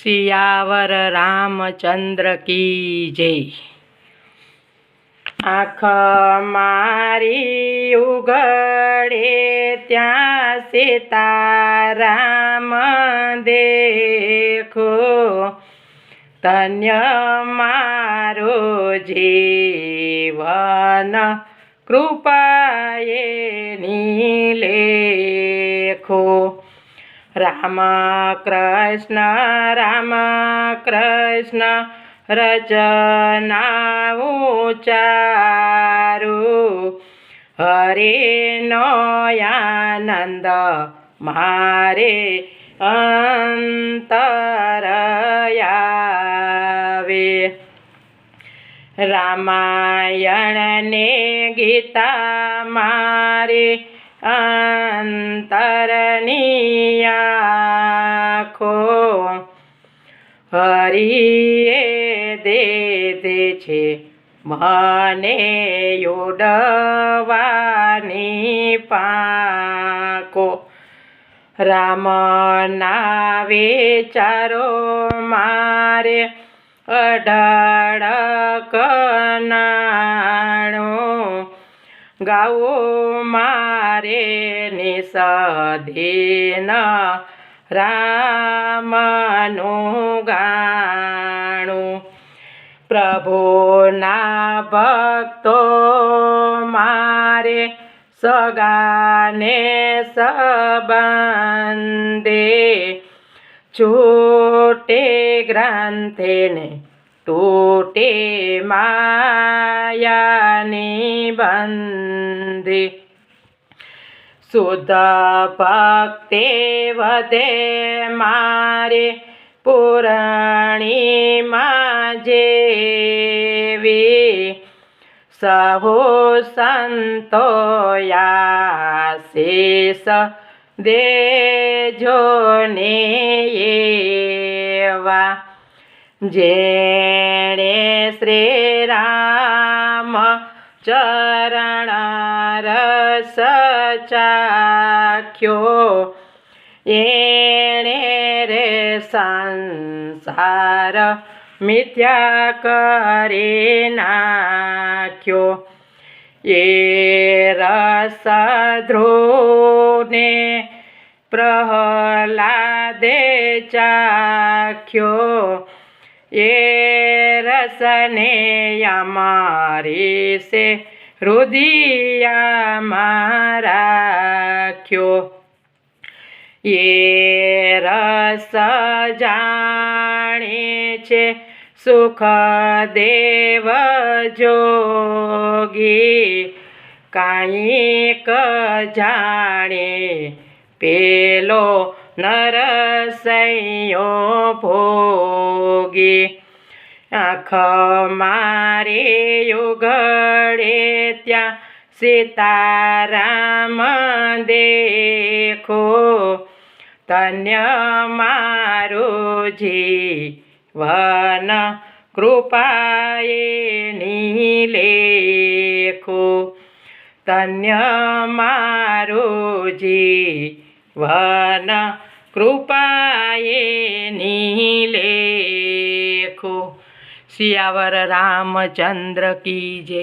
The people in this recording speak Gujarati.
સિયાવર રામચંદ્ર કી જય. આંખ મારી ઉઘડે ત્યાં સીતારામ દેખો. ધન્ય મારો જીવન કૃપાએ લેખો રામ કૃષ્ણ રામ કૃષ્ણ રચના ઉચારુ હરે નયાનંદ મારે અંતરયાવે. રામાયણ રામાયણને ગીતા મારે અંતરની આખો હરિએ દે છે મને યોડવાની પાકો રામના વિચારો મારે અઢાળ કનાણું ગાવો મારે નિસધીન રામનું ગાણું. પ્રભુના ભક્તો મારે સગાને સંબંધે છૂટે ગ્રંથેને તૂટે માયાની બંધી શુદ્ધ ભક્તે વધે મારે પુરાણીમાં જેવી સહુ સંતોયાશીષ દેજો ને એવા જેણે શ્રી રામ ચરણ રસ ચાખ્યો. એણે રે સંસાર મિથ્યા કરી નાખ્યો. એ રસ ધ્રુવને પ્રહલાદે ચાખ્યો. એ રસને અમારી સે હૃદયમાં રાખ્યો એ રસ જાણે છે સુખ દેવ જોગી. કાંઈક જાણે પેલો નરસૈયો ભોગી. આંખ મારે યુગડે ત્યાં સીતારામ દેખો. ધન્ય મારું જીવન કૃપાએ લેખો ધન્ય મારું જીવન કૃપાએ સિયાવર રામચંદ્ર કી જય.